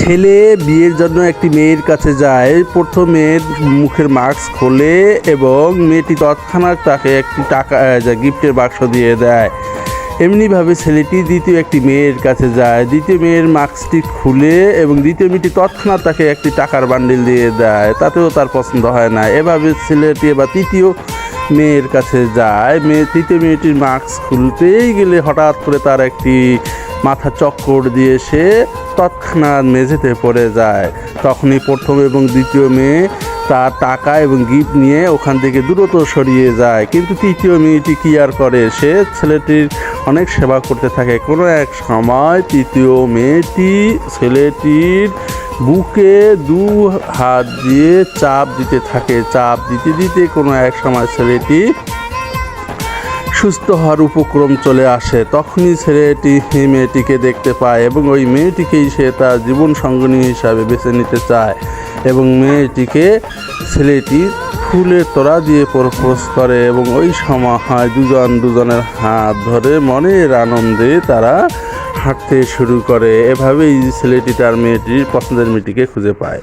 ছেলে বিয়ের জন্য একটি মেয়ের কাছে যায়। প্রথমে মুখের মাস্ক খোলে এবং মেয়েটি তৎক্ষণাৎ তাকে একটি টাকা গিফটের বাক্স দিয়ে দেয়। এমনিভাবে ছেলেটি দ্বিতীয় একটি মেয়ের কাছে যায়। দ্বিতীয় মেয়ের মাস্কটি খুলে এবং দ্বিতীয় মেয়েটি তৎক্ষণাৎ তাকে একটি টাকার বান্ডিল দিয়ে দেয়। তাতেও তার পছন্দ হয় না। এভাবে ছেলেটি এবার তৃতীয় মেয়ের কাছে যায়। মেয়ে, তৃতীয় মেয়েটির মাস্ক খুলতেই গেলে হঠাৎ করে তার একটি মাথা চক্কর দিয়ে সে তৎক্ষণাৎ মেঝেতে পড়ে যায়। তখনই প্রথম এবং দ্বিতীয় মেয়ে তার টাকা এবং গিফট নিয়ে ওখান থেকে দ্রুত সরিয়ে যায়। কিন্তু তৃতীয় মেয়েটি কি আর করে? সে ছেলেটির অনেক সেবা করতে থাকে। কোনো এক সময় তৃতীয় মেয়েটি ছেলেটির বুকে দু হাত দিয়ে চাপ দিতে থাকে। চাপ দিতে দিতে কোনো এক সময় ছেলেটি সুস্থ হওয়ার উপক্রম চলে আসে, তখনই ছেলেটি মেয়েটিকে দেখতে পায় এবং ওই মেয়েটিকেই সে তার জীবন সঙ্গিনী হিসাবে বেছে নিতে চায় এবং মেয়েটিকে ছেলেটি ফুলের তোড়া দিয়ে প্রপোজ করে এবং ওই সময় দুজন দুজনের হাত ধরে মনের আনন্দে তারা হাঁটতে শুরু করে। এভাবেই ছেলেটি তার মেয়েটির পছন্দের মেয়েটিকে খুঁজে পায়।